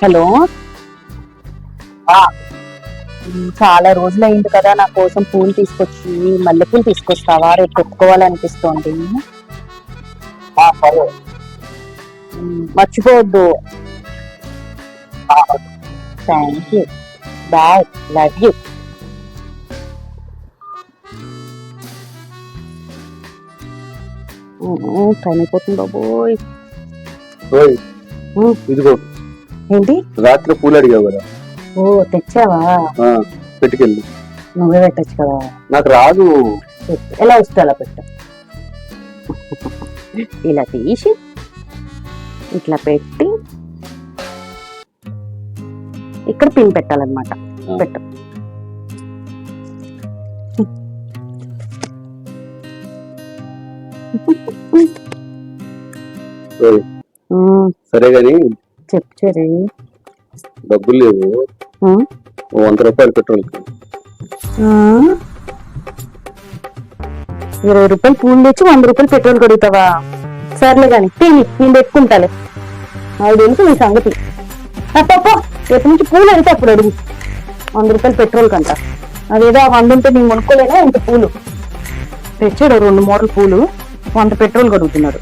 Hello? చాలా రోజులైంది కదా నా కోసం పూలు తీసుకొచ్చి మల్లెపూలు తీసుకొస్తావా? రేపు పెట్టుకోవాలనిపిస్తోంది మర్చిపోవద్దు. Thank you bye love you time అయిపోతుంది బాబోయ్. ఇదిగో. ఏంటి? రాత్రి పూలు అడిగావు కదా. ఓ తెచ్చావా? పెట్టుకెళ్ళి. నువ్వే పెట్టచ్చు కదా. నాకు రాదు. ఎలా వస్తే అలా పెట్టు. ఇలా తీసి ఇట్లా పెట్టి ఇక్కడ పిన్ పెట్టాలన్నమాట. పెట్టు. సరే గాని చెప్పు చెరి. డబ్బులు లేవు. వంద రూపాయలు పెట్రోల్. ఇరవై రూపాయలు పూలు తెచ్చి వంద రూపాయలు పెట్రోల్ కొడుగుతావా సర్లే కానీ తిని నేను పెట్టుకుంటాలే. నాకు తెలుసు నీ సంగతి. అప్పప్ప రేపు నుంచి పూలు అడిగితే అప్పుడు అడుగు. వంద రూపాయలు పెట్రోల్ కంట. అదేదో వంద ఉంటే నేను కొనుక్కోలేనా ఇంత పూలు? తెచ్చాడు రెండు మూరలు పూలు. వంద పెట్రోల్ కొడుగుతున్నాడు